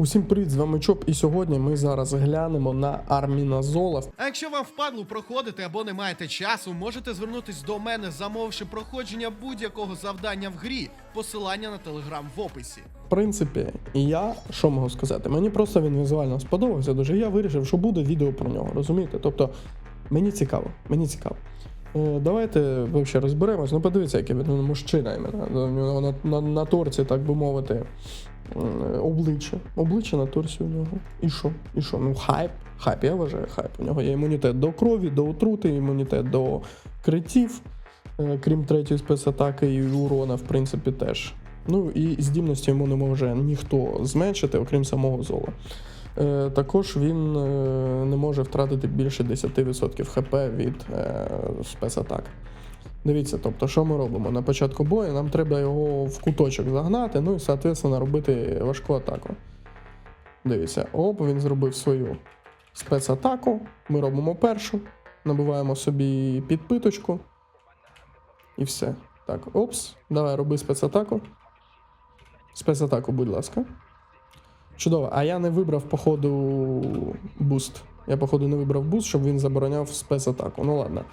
Усім привіт, з вами Чоп, і сьогодні ми зараз глянемо на Арміназола. А якщо вам впадло проходити або не маєте часу, можете звернутись до мене, замовивши проходження будь-якого завдання в грі. Посилання на телеграм в описі. В принципі, і я що можу сказати? Мені просто він візуально сподобався дуже. Я вирішив, що буде відео про нього, розумієте? Тобто, мені цікаво, мені цікаво. Е, Давайте взагалі розберемось. Ну, подивіться, який він ну, мужчина іменно. У на, на, на торці, так би мовити, обличчя. Обличчя на торці у нього. І що? І що? Ну, хайп. Хайп, я вважаю, хайп. У нього є імунітет до крові, до отрути, імунітет до критів, е, крім третьої спецатаки і урона, в принципі, теж. Ну і здібності йому не може ніхто зменшити, окрім самого зола. Е, також він е, не може втратити більше 10% хп від е, спецатак. Дивіться, тобто, що ми робимо? На початку бою нам треба його в куточок загнати, ну і, соответственно, робити важку атаку. Дивіться, оп, він зробив свою спецатаку. Ми робимо першу, набиваємо собі підпиточку. І все. Так, опс, давай роби спецатаку. Спецатаку, будь ласка. Чудово. А я не вибрав, походу, буст. Я, походу, не вибрав буст, щоб він забороняв спецатаку. Ну ладно.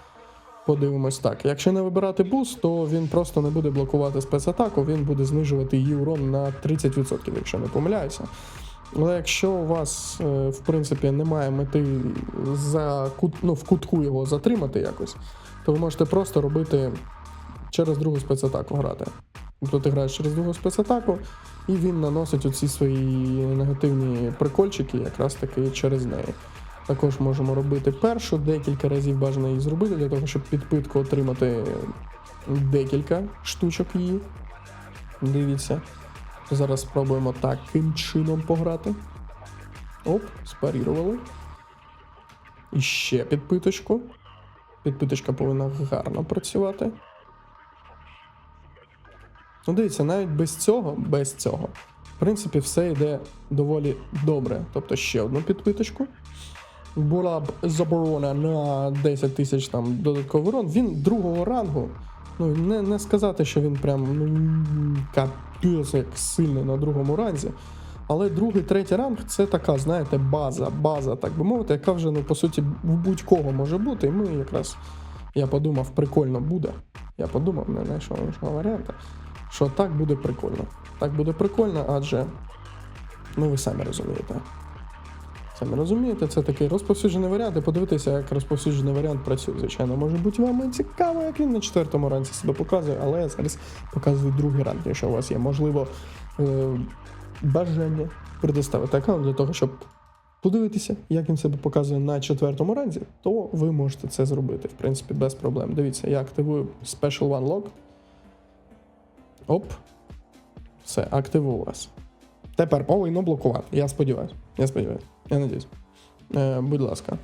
Подивимось так. Якщо не вибирати буст, то він просто не буде блокувати спецатаку, він буде знижувати її урон на 30%, якщо не помиляюся. Але якщо у вас, е, в принципі, немає мети за кут, ну, в кутку його затримати якось, то ви можете просто робити через другу спецатаку грати. Тобто ти граєш через другу спецатаку, і він наносить оці свої негативні прикольчики якраз таки через неї. Також можемо робити першу, декілька разів бажано її зробити, для того, щоб підпитку отримати декілька штучок її. Дивіться. Зараз спробуємо таким чином пограти. Оп, спарірували. І ще підпиточку. Підпиточка повинна гарно працювати. Ну, дивіться, навіть без цього, без цього, в принципі, все йде доволі добре. Тобто ще одну підпиточку. Була б заборона на 10 тисяч там додатковий урон. Він другого рангу. Ну, не, не сказати, що він прям ну, капець як сильний на другому ранзі. Але другий, третій ранг це така, знаєте, база, база, так би мовити, яка вже, ну, по суті, в будь-кого може бути. І ми якраз, я подумав, прикольно буде. Я подумав, не знайшов іншого варіанту що так буде прикольно. Так буде прикольно, адже, ну ви самі розумієте. Самі розумієте, це такий розповсюджений варіант, і подивитися, як розповсюджений варіант працює. Звичайно, може бути вам цікаво, як він на четвертому ранці себе показує, але я зараз показую другий ранг, якщо у вас є, можливо, е- бажання предоставити аккаунт для того, щоб подивитися, як він себе показує на четвертому ранзі, то ви можете це зробити, в принципі, без проблем. Дивіться, я активую Special One Lock. Оп. Все, активувалось. Тепер повинно блокувати. Я сподіваюся. Я сподіваюся. Я надіюсь. Е, будь ласка.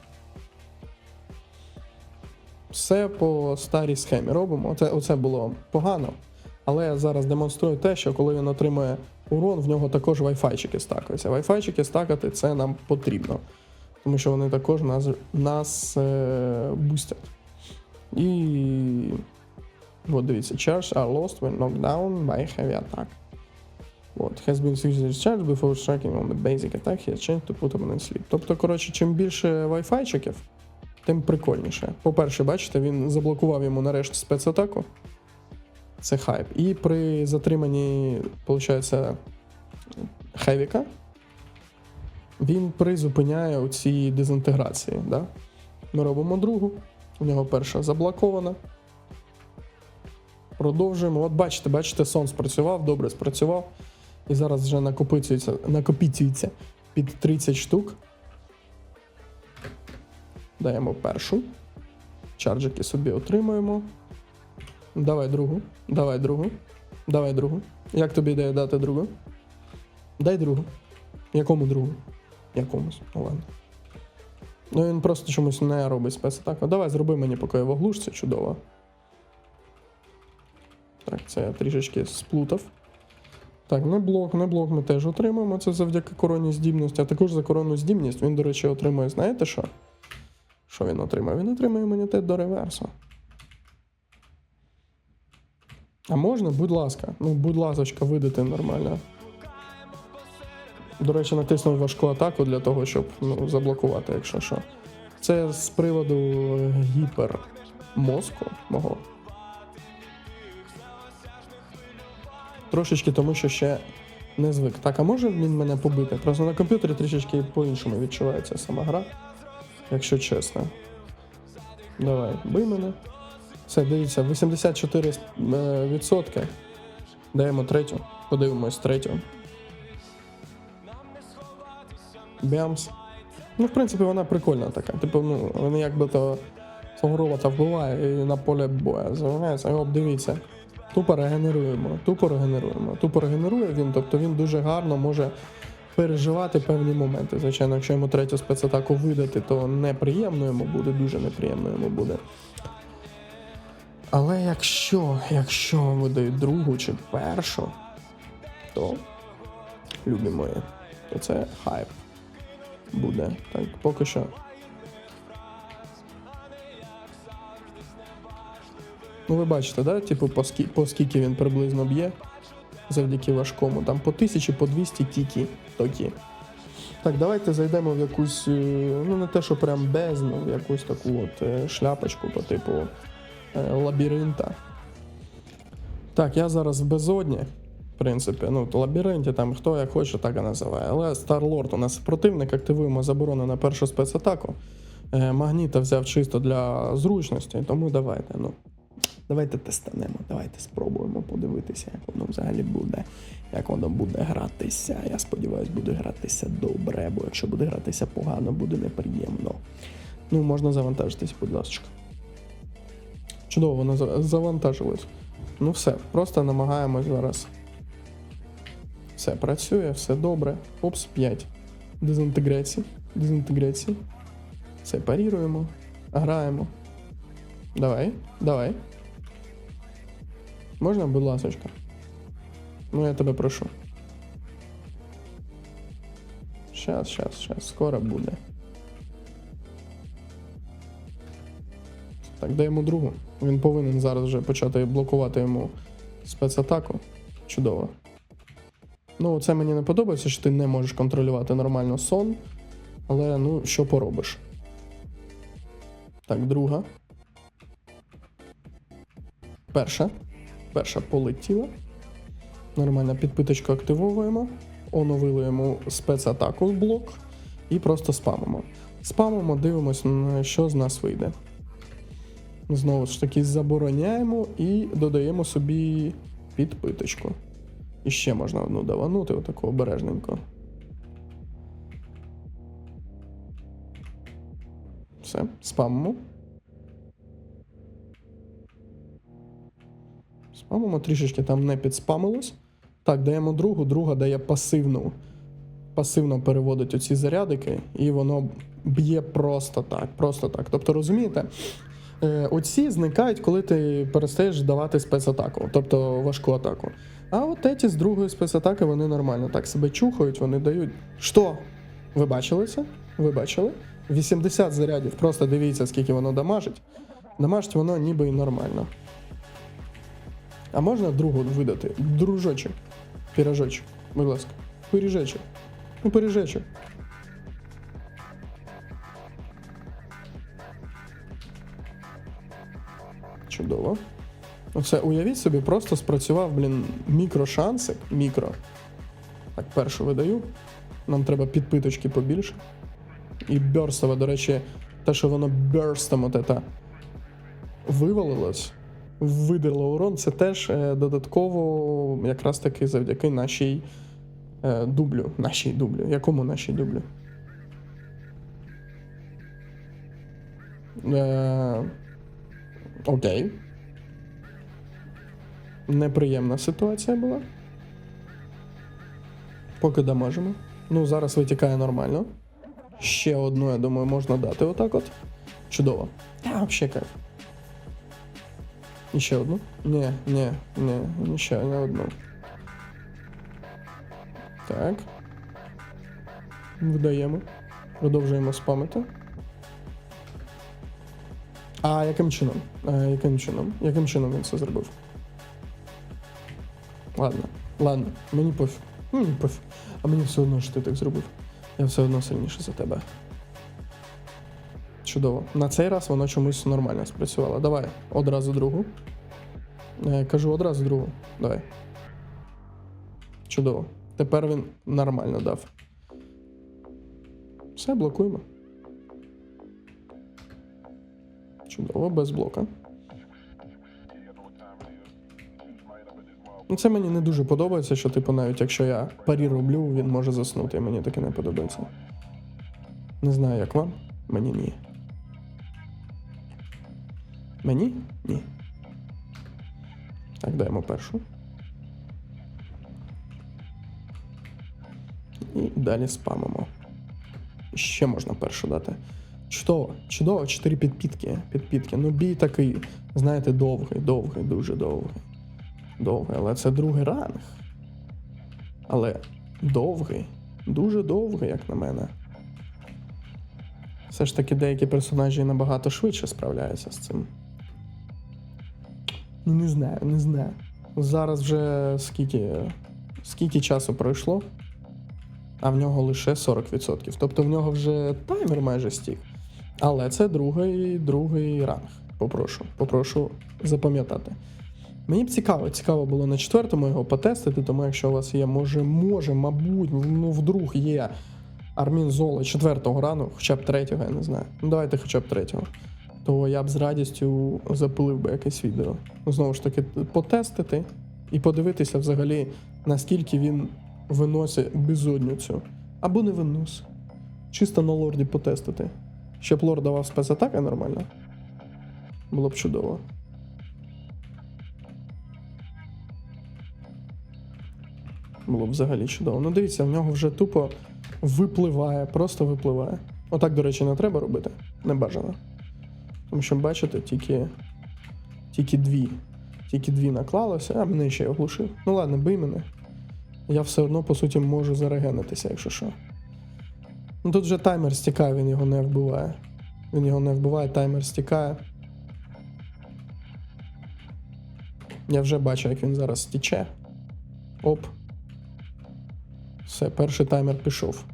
Все по старій схемі робимо. Оце, оце було погано. Але я зараз демонструю те, що коли він отримує урон, в нього також вайфайчики стакаються. Вайфайчики стакати це нам потрібно. Тому що вони також нас, нас е, бустять. І От дивіться, charge are lost when knocked down by heavy attack. От, has been as charge before striking on the basic attack, he changed to put in sleep. Тобто, коротше, чим більше вайфайчиків, тим прикольніше. По-перше, бачите, він заблокував йому нарешті спецатаку. Це хайп. І при затриманні, виходить, хевіка, він призупиняє оці дезінтеграції. Да? Ми робимо другу. У нього перша заблокована. Продовжуємо. От бачите, бачите, сон спрацював, добре спрацював. І зараз вже накопичується, накопичується під 30 штук. Даємо першу. Чарджики собі отримуємо. Давай другу. Давай другу. Давай другу. Як тобі ідея дати другу? Дай другу. Якому другу? Якомусь. Ну ладно. Ну він просто чомусь не робить спецатаку. Давай зроби мені поки я в оглушці, чудово. Так, це я трішечки сплутав. Так, не блок, не блок ми теж отримуємо. Це завдяки коронній здібності, а також за коронну здібність він, до речі, отримує, знаєте що? Що він отримає? Він отримує імунітет до реверсу. А можна, будь ласка, ну, будь ласочка, видати нормально. До речі, натиснув важку атаку для того, щоб ну, заблокувати, якщо що. Це з приводу гіпермозку мого. Трошечки тому, що ще не звик. Так, а може він мене побити? Просто на комп'ютері трішечки по-іншому відчувається сама гра, якщо чесно. Давай, бий мене. Все, дивіться, 84%. е. Даємо третю. Подивимось третю. Бямс. Ну, в принципі, вона прикольна така. Типу, ну, вони якби то свого робота вбиває і на поле бою з'являється. І от дивіться. Тупо регенеруємо, тупо регенеруємо. Тупо регенерує він, тобто він дуже гарно може переживати певні моменти. Звичайно, якщо йому третю спецатаку видати, то неприємно йому буде, дуже неприємно йому буде. Але якщо, якщо видають другу чи першу, то любі мої, то це хайп буде. Так, поки що. Ну, ви бачите, да? Типу, по, скі, по скільки він приблизно б'є завдяки важкому. Там по 1000, по 200 тільки токі. Так, давайте зайдемо в якусь, е, ну не те, що прям бездну, в якусь таку от е, шляпочку по типу е, лабіринта. Так, я зараз в безодні. В принципі, ну, в лабіринті там хто як хоче, так і називає. Але Старлорд у нас противник, активуємо заборону на першу спецатаку. Магніта взяв чисто для зручності, тому давайте, ну. Давайте тестанемо, давайте спробуємо подивитися, як воно взагалі буде. Як воно буде гратися. Я сподіваюся, буде гратися добре, бо якщо буде гратися погано, буде неприємно. Ну, можна завантажитись, будь ласка. Чудово, воно за- завантажилось. Ну все, просто намагаємось зараз. Все працює, все добре. Опс, 5. Дезінтеграції. Дезінтеграції. Все, паріруємо. Граємо. Давай, давай. Можна, будь ласочка? Ну, я тебе прошу. Щас, щас, щас, скоро буде. Так, даємо другу. Він повинен зараз вже почати блокувати йому спецатаку. Чудово. Ну, це мені не подобається, що ти не можеш контролювати нормально сон. Але ну, що поробиш? Так, друга. Перша. Перша полетіла. Нормально підпиточку активовуємо. Оновили йому спецатаку в блок і просто спамимо. Спамимо, дивимося, що з нас вийде. Знову ж таки, забороняємо і додаємо собі підпиточку. І ще можна одну даванути, отаку обережненько. Все, спамимо. Спамимо трішечки там не підспамилось. Так, даємо другу, друга дає пасивну. Пасивно переводить оці зарядики, і воно б'є просто так. Просто так. Тобто, розумієте, е, оці зникають, коли ти перестаєш давати спецатаку, тобто важку атаку. А от ці з другої спецатаки вони нормально так себе чухають, вони дають. Що? Ви бачили це? Ви бачили? 80 зарядів, просто дивіться, скільки воно дамажить. Дамажить воно ніби і нормально. А можна другу видати? Дружочок. Пірожочок, будь ласка. Пиріжечок. Ну, пиріжечок. Чудово. Оце уявіть собі, просто спрацював, блін, мікрошансик. Мікро. Так, першу видаю. Нам треба підпиточки побільше. І бёрстове, до речі, те, що воно бёрстом от это вивалилось, видерло урон, це теж е, додатково якраз таки завдяки нашій е, дублю. Нашій дублю. Якому нашій дублю? Е, окей. Неприємна ситуація була. Поки дамажимо. Ну, зараз витікає нормально. Ще одну, я думаю, можна дати отак от. Чудово. Та, взагалі. І ще одну? Ні, ні, ні ще не одну. Так. Видаємо. Продовжуємо спамити. А яким чином? А, яким чином? Яким чином він це зробив? Ладно, ладно, мені пофіг. Мені пофіг. А мені все одно що ти так зробив. Я все одно сильніше за тебе. Чудово. На цей раз воно чомусь нормально спрацювало. Давай, одразу другу. Е, кажу одразу другу. Давай. Чудово. Тепер він нормально дав. Все, блокуємо. Чудово, без блока. Ну, Це мені не дуже подобається, що, типу, навіть якщо я парі роблю, він може заснути. Мені таке не подобається. Не знаю, як вам. Мені ні. Мені? Ні. Так, даємо першу. І далі спамимо. Ще можна першу дати. Чудово, чудово, 4 підпітки. Підпітки. Ну, бій такий, знаєте, довгий, довгий, дуже довгий. Довгий, але це другий ранг. Але довгий, дуже довгий, як на мене. Все ж таки деякі персонажі набагато швидше справляються з цим. Ну, не знаю, не знаю. Зараз вже скільки, скільки часу пройшло, а в нього лише 40%. Тобто в нього вже таймер майже стік. Але це другий, другий ранг. Попрошу, попрошу запам'ятати. Мені б цікаво, цікаво було на четвертому його потестити, тому якщо у вас є, може, може, мабуть, ну вдруг є Армін Золо четвертого рану, хоча б третього, я не знаю. Ну давайте хоча б третього. То я б з радістю запилив би якесь відео. Ну, Знову ж таки, потестити і подивитися взагалі, наскільки він виносить безодню цю. Або не виносить. Чисто на лорді потестити. Щоб лорд давав спецатаки нормально. Було б чудово. Було б взагалі чудово. Ну дивіться, в нього вже тупо випливає, просто випливає. Отак, до речі, не треба робити. Не бажано. Тому що, бачите, тільки, тільки дві. Тільки дві наклалося, а мене ще й оглушив. Ну ладно, бий мене. Я все одно, по суті, можу зарегенитися, якщо що. Ну тут вже таймер стікає, він його не вбиває. Він його не вбиває, таймер стікає. Я вже бачу, як він зараз стіче. Оп. Все, перший таймер пішов.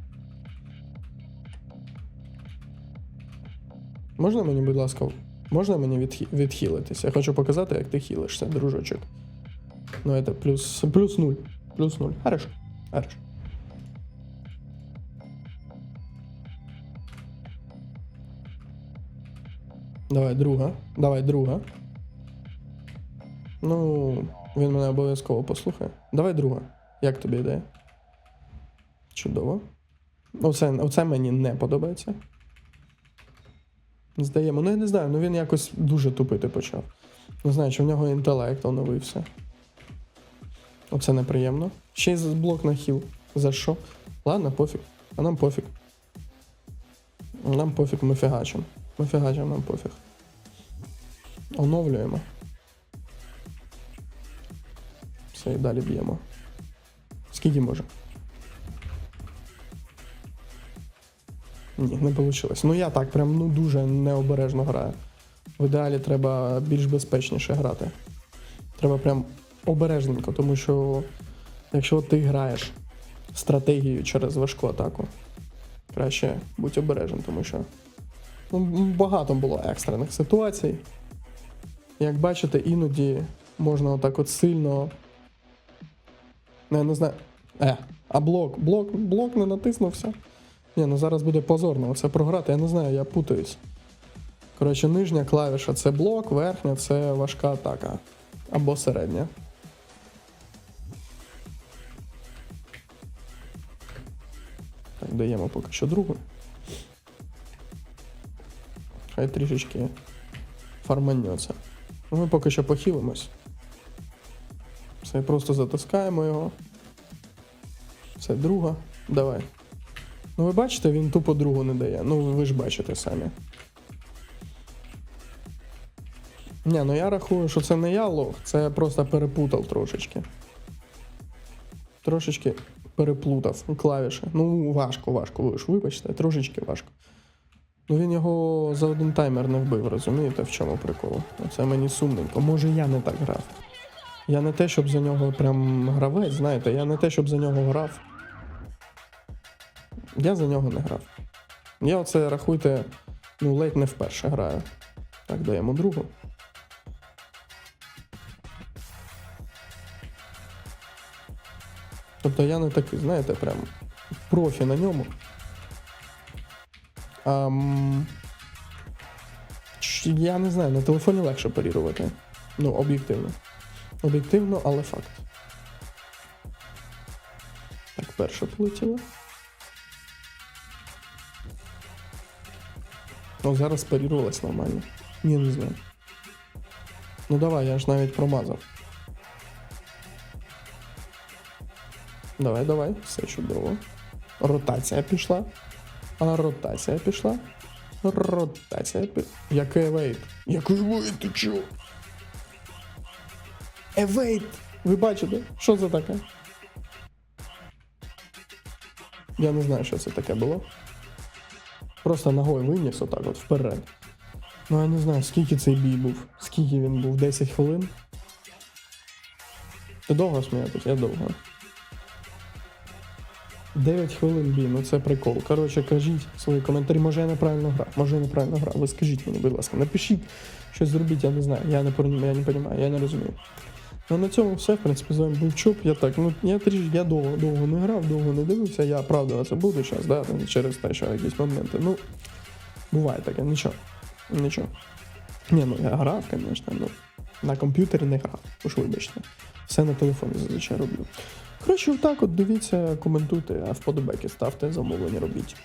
Можна мені, будь ласка, можна мені відхі... відхилитися? Я хочу показати, як ти хілишся, дружочок. Ну, це плюс, плюс нуль. Плюс нуль. Хорошо. Хорошо. Давай, друга. Давай, друга. Ну, він мене обов'язково послухає. Давай друга. Як тобі ідея? Чудово. Оце, оце мені не подобається. Здаємо. Ну я не знаю, ну він якось дуже тупити почав. Не знаю, чи в нього інтелект оновився. Оце неприємно. Ще й блок на хіл. За що? Ладно, пофіг. А нам пофіг. Нам пофіг, ми фігачимо. Ми фігачимо, нам пофіг. Оновлюємо. Все, і далі б'ємо. Скільки може? Ні, не вийшло. Ну я так прям ну дуже необережно граю. В ідеалі треба більш безпечніше грати. Треба прям обережненько, тому що якщо ти граєш стратегію через важку атаку, краще будь обережним, тому що ну, багато було екстрених ситуацій. Як бачите, іноді можна отак от сильно. Не, не знаю. Е, а блок, блок, блок не натиснувся. Ні, ну зараз буде позорно це програти, я не знаю, я путаюсь. Коротше, нижня клавіша це блок, верхня це важка атака. Або середня. Так, даємо поки що другу. Хай трішечки фарманьоться. Ну, ми поки що похилимось. Все, просто затискаємо його. Все, друга. Давай. Ну, ви бачите, він тупо другу не дає. Ну, ви ж бачите самі. Ні, ну я рахую, що це не я лох, це просто перепутав трошечки. Трошечки переплутав клавіші. Ну, важко, важко, ви ж вибачте, трошечки важко. Ну він його за один таймер не вбив, розумієте, в чому прикол? Це мені сумненько. Може я не так грав. Я не те, щоб за нього прям гравець, знаєте, я не те, щоб за нього грав. Я за нього не грав. Я оце рахуйте, ну, ледь не вперше граю. Так, даємо другу. Тобто я не такий, знаєте, прям профі на ньому. Ам... Я не знаю, на телефоні легше парірувати. Ну, об'єктивно. Об'єктивно, але факт. Так, перша полетіла. О, зараз парірувалась нормально. Ні, не знаю. Ну давай, я ж навіть промазав. Давай, давай, все чудово. Ротація пішла. А ротація пішла. Ротація пішла. Який евейт? Який евейт, ти чо? Евейт! Ви бачите, що це таке? Я не знаю, що це таке було. Просто ногою виніс отак от вперед. Ну я не знаю, скільки цей бій був. Скільки він був? 10 хвилин. Ти довго сміятись? Я довго. 9 хвилин бій, ну це прикол. Коротше, кажіть свої коментарі. Може я неправильно грав, може я неправильно грав. Ви скажіть мені, будь ласка, напишіть щось зробіть, я не знаю. Я не я не розумію, я не розумію. Ну на цьому все, в принципі, з вами був Чоп. Я так, ну я трішки, я довго, довго не грав, довго не дивився. Я правда це буду зараз, да, через те, що якісь моменти. Ну, буває таке, нічого. Нічого. Ні, ну я грав, звісно, ну. На комп'ютері не грав, уж вибачте. Все на телефоні зазвичай роблю. Коротше, отак от дивіться, коментуйте, а вподобайки ставте, замовлення робіть.